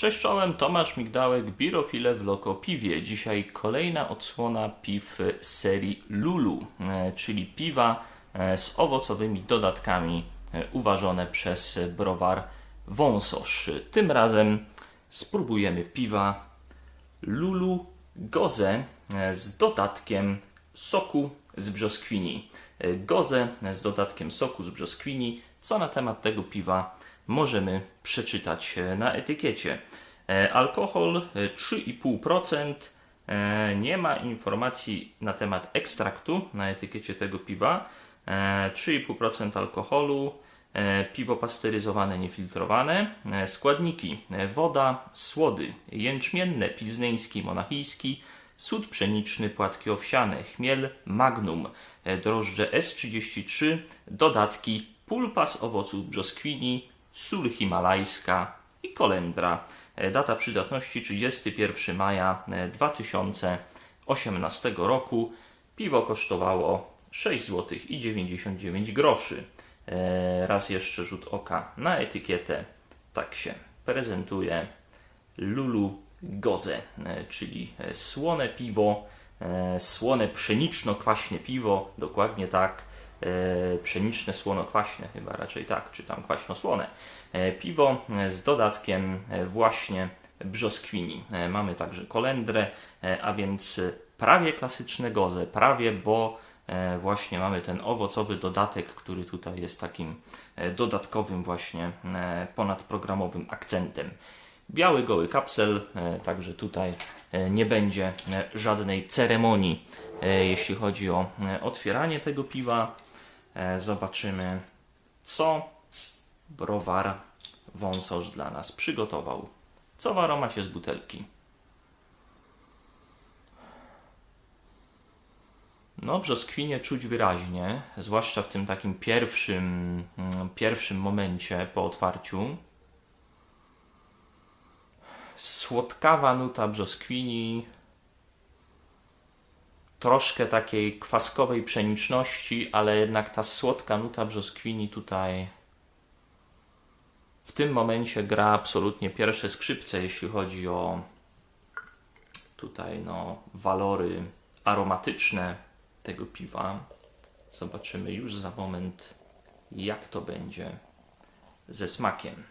Cześć czołem, Tomasz Migdałek, Birofile w Loko Piwie. Dzisiaj kolejna odsłona piw serii Lulu, e, czyli piwa e, z owocowymi dodatkami e, uważone przez browar Wąsosz. Tym razem spróbujemy piwa Lulu Goze z dodatkiem soku z brzoskwini. Goze z dodatkiem soku z brzoskwini. Co na temat tego piwa możemy przeczytać e, na etykiecie. E, Alkohol e, 3,5%. E, Nie ma informacji na temat ekstraktu na etykiecie tego piwa. E, 3,5% alkoholu. Piwo pasteryzowane, niefiltrowane. Składniki: woda, słody, jęczmienne, pilzneński, monachijski, sód pszeniczny, płatki owsiane, chmiel, magnum, drożdże S33, dodatki, pulpa z owoców brzoskwini, sól himalajska i kolendra. E, Data przydatności 31 maja e, 2018 roku. Piwo kosztowało 6 zł i 99 groszy. E, Raz jeszcze rzut oka na etykietę. Tak się prezentuje Lulu Goze, e, czyli e, słone piwo, e, słone pszeniczno-kwaśne piwo, dokładnie tak, e, pszeniczne słono-kwaśne, chyba raczej tak, czy tam kwaśno-słone. E, Piwo e, z dodatkiem e, właśnie brzoskwini. E, Mamy także kolendrę, e, a więc e, prawie klasyczne goze, prawie, bo e, właśnie mamy ten owocowy dodatek, który tutaj jest takim e, dodatkowym właśnie e, ponadprogramowym akcentem. Biały goły kapsel, e, także tutaj e, nie będzie e, żadnej ceremonii, e, jeśli chodzi o e, otwieranie tego piwa. E, Zobaczymy, co browar wąsosz dla nas przygotował. Co w aromacie z butelki? No, brzoskwinie czuć wyraźnie, zwłaszcza w tym takim pierwszym, mm, pierwszym momencie po otwarciu. Słodkawa nuta brzoskwini, troszkę takiej kwaskowej pszeniczności, ale jednak ta słodka nuta brzoskwini tutaj w tym momencie gra absolutnie pierwsze skrzypce, jeśli chodzi o tutaj no, walory aromatyczne tego piwa. Zobaczymy już za moment, jak to będzie ze smakiem.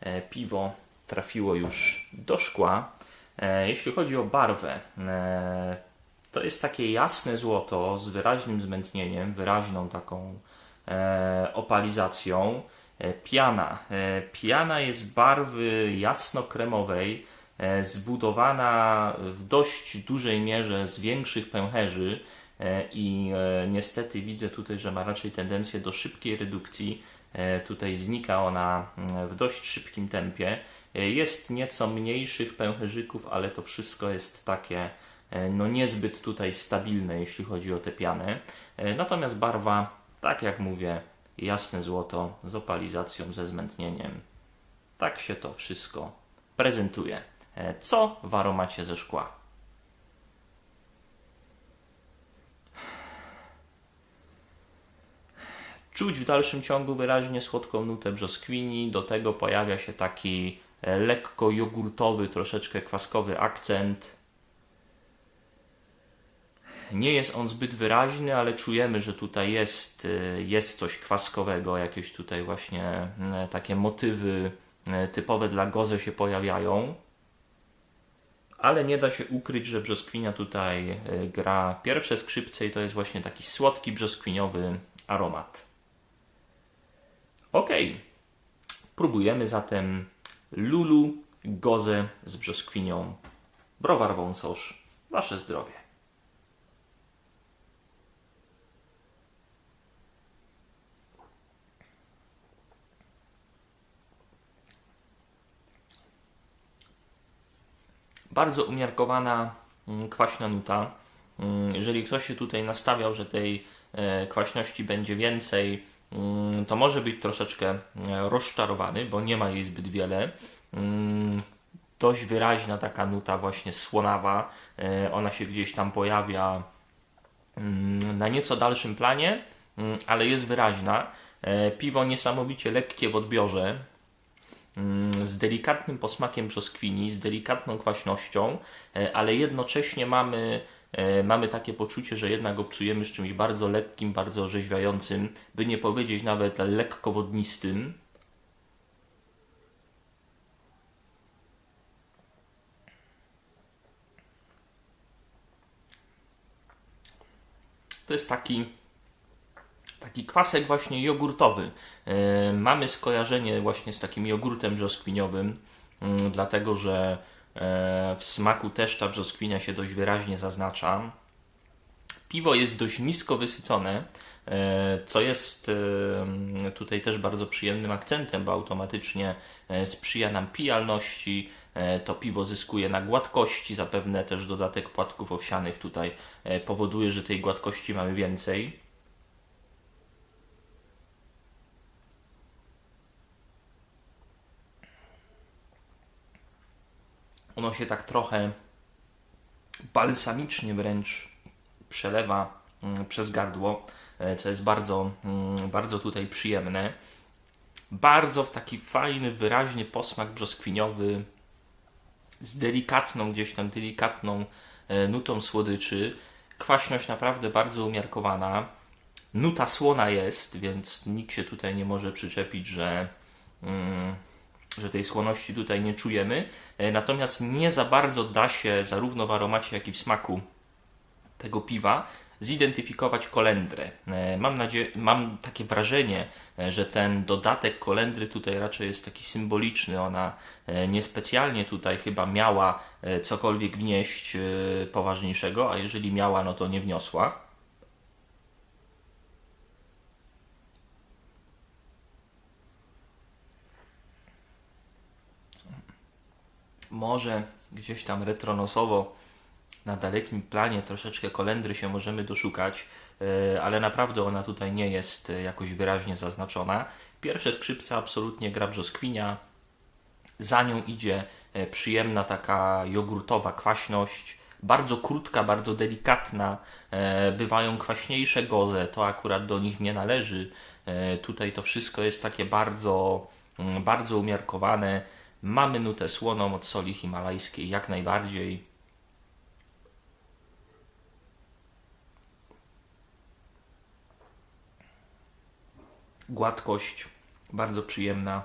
E, Piwo trafiło już do szkła. E, Jeśli chodzi o barwę, e, to jest takie jasne złoto z wyraźnym zmętnieniem, wyraźną taką e, opalizacją. E, Piana. E, Piana jest barwy jasno-kremowej, e, zbudowana w dość dużej mierze z większych pęcherzy e, i e, niestety widzę tutaj, że ma raczej tendencję do szybkiej redukcji. E, Tutaj znika ona mm, w dość szybkim tempie. E, Jest nieco mniejszych pęcherzyków, ale to wszystko jest takie no niezbyt tutaj stabilne, jeśli chodzi o tę pianę. E, Natomiast barwa, tak jak mówię, jasne złoto z opalizacją, ze zmętnieniem. Tak się to wszystko prezentuje. E, Co w aromacie ze szkła? Czuć w dalszym ciągu wyraźnie słodką nutę brzoskwini, do tego pojawia się taki e, lekko jogurtowy, troszeczkę kwaskowy akcent. Nie jest on zbyt wyraźny, ale czujemy, że tutaj jest, e, jest coś kwaskowego, jakieś tutaj właśnie e, takie motywy e, typowe dla goze się pojawiają. Ale nie da się ukryć, że brzoskwinia tutaj gra pierwsze skrzypce i to jest właśnie taki słodki brzoskwiniowy aromat. Ok, próbujemy zatem Lulu Gozę z brzoskwinią. Browar wąsosz, wasze zdrowie. Bardzo umiarkowana mm, kwaśna nuta. Mm, Jeżeli ktoś się tutaj nastawiał, że tej e, kwaśności będzie więcej, mm, to może być troszeczkę e, rozczarowany, bo nie ma jej zbyt wiele. Dość wyraźna taka nuta właśnie słonawa. E, Ona się gdzieś tam pojawia na nieco dalszym planie, ale jest wyraźna. Piwo niesamowicie lekkie w odbiorze. Mm, z delikatnym posmakiem brzoskwini, z delikatną kwaśnością, e, ale jednocześnie mamy, e, mamy takie poczucie, że jednak obcujemy z czymś bardzo lekkim, bardzo orzeźwiającym, by nie powiedzieć nawet lekko wodnistym. To jest taki, taki kwasek właśnie jogurtowy. E, mamy skojarzenie właśnie z takim jogurtem brzoskwiniowym, mm, dlatego że e, w smaku też ta brzoskwinia się dość wyraźnie zaznacza. Piwo jest dość nisko wysycone, e, co jest tutaj też bardzo przyjemnym akcentem, bo automatycznie sprzyja nam pijalności, to piwo zyskuje na gładkości, zapewne też dodatek płatków owsianych tutaj powoduje, że tej gładkości mamy więcej. Ono się tak trochę balsamicznie wręcz przelewa mm, przez gardło, e, co jest bardzo, mm, bardzo tutaj przyjemne. Bardzo taki fajny, wyraźny posmak brzoskwiniowy z delikatną, gdzieś tam delikatną e, nutą słodyczy. Kwaśność naprawdę bardzo umiarkowana. Nuta słona jest, więc nikt się tutaj nie może przyczepić, że, mm, że tej słoności tutaj nie czujemy. E, natomiast nie za bardzo da się zarówno w aromacie, jak i w smaku tego piwa zidentyfikować kolendrę. E, mam, nadzieję, mam takie wrażenie, e, że ten dodatek kolendry tutaj raczej jest taki symboliczny. Ona niespecjalnie tutaj chyba miała cokolwiek wnieść poważniejszego, a jeżeli miała, no to nie wniosła. Może gdzieś tam retronosowo na dalekim planie troszeczkę kolendry się możemy doszukać, e, ale naprawdę ona tutaj nie jest e, jakoś wyraźnie zaznaczona. Pierwsze skrzypce absolutnie gra brzoskwinia, za nią idzie e, przyjemna taka jogurtowa kwaśność, bardzo krótka, bardzo delikatna. Bywają kwaśniejsze goze, to akurat do nich nie należy. Tutaj to wszystko jest takie bardzo, mm, bardzo umiarkowane. Mamy nutę słoną od soli himalajskiej, jak najbardziej. gładkość bardzo przyjemna,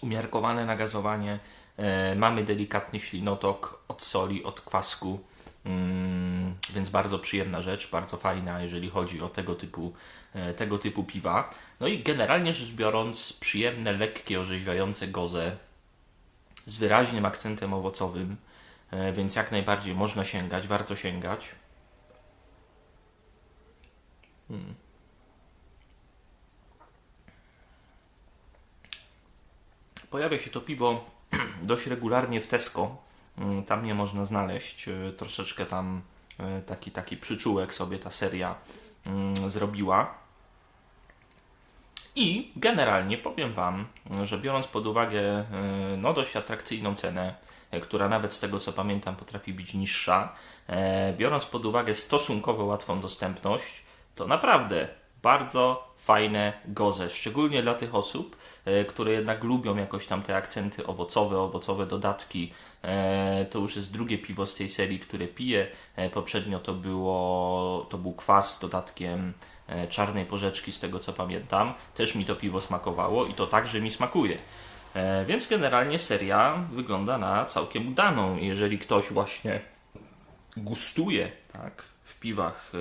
umiarkowane nagazowanie, e, mamy delikatny ślinotok od soli, od kwasku, mm, więc bardzo przyjemna rzecz, bardzo fajna, jeżeli chodzi o tego typu, e, tego typu piwa. No i generalnie rzecz biorąc, przyjemne, lekkie, orzeźwiające goze z wyraźnym akcentem owocowym, e, więc jak najbardziej można sięgać, warto sięgać. Hmm. Pojawia się to piwo dość regularnie w Tesco. Mm, tam nie można znaleźć. E, troszeczkę tam e, taki, taki przyczółek sobie ta seria mm, zrobiła. I generalnie powiem Wam, że biorąc pod uwagę e, no, dość atrakcyjną cenę, która nawet z tego co pamiętam potrafi być niższa, biorąc pod uwagę stosunkowo łatwą dostępność, to naprawdę bardzo fajne goze, szczególnie dla tych osób, e, które jednak lubią jakoś tam te akcenty owocowe, owocowe dodatki. E, to już jest drugie piwo z tej serii, które piję. E, poprzednio to, było, to był kwas z dodatkiem czarnej porzeczki, z tego co pamiętam. Też mi to piwo smakowało i to także mi smakuje. Więc generalnie seria wygląda na całkiem udaną. Jeżeli ktoś właśnie gustuje tak, w piwach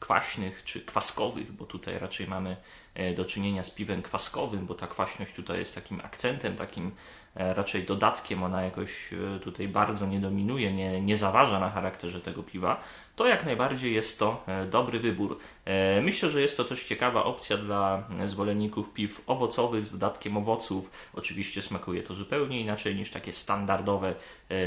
kwaśnych czy kwaskowych, bo tutaj raczej mamy e, do czynienia z piwem kwaskowym, bo ta kwaśność tutaj jest takim akcentem, takim raczej dodatkiem, ona jakoś e, tutaj bardzo nie dominuje, nie, nie zaważa na charakterze tego piwa, to jak najbardziej jest to dobry wybór. Myślę, że jest to też ciekawa opcja dla zwolenników piw owocowych z dodatkiem owoców. Oczywiście smakuje to zupełnie inaczej niż takie standardowe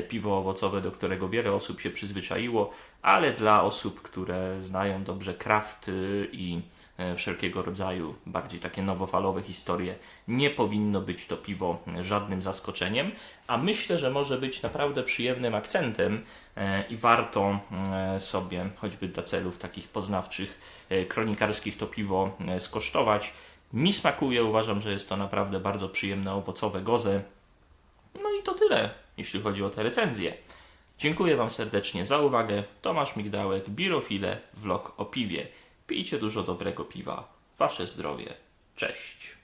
piwo owocowe, do którego wiele osób się przyzwyczaiło, ale dla osób, które znają dobrze kraft i e, wszelkiego rodzaju bardziej takie nowofalowe historie, nie powinno być to piwo żadnym zaskoczeniem, a myślę, że może być naprawdę przyjemnym akcentem e, i warto e, sobie, choćby dla celów takich poznawczych, kronikarskich, to piwo skosztować. Mi smakuje, uważam, że jest to naprawdę bardzo przyjemne owocowe goze. No i to tyle, jeśli chodzi o te recenzje. Dziękuję Wam serdecznie za uwagę. Tomasz Migdałek, Birofile, vlog o piwie. Pijcie dużo dobrego piwa. Wasze zdrowie. Cześć.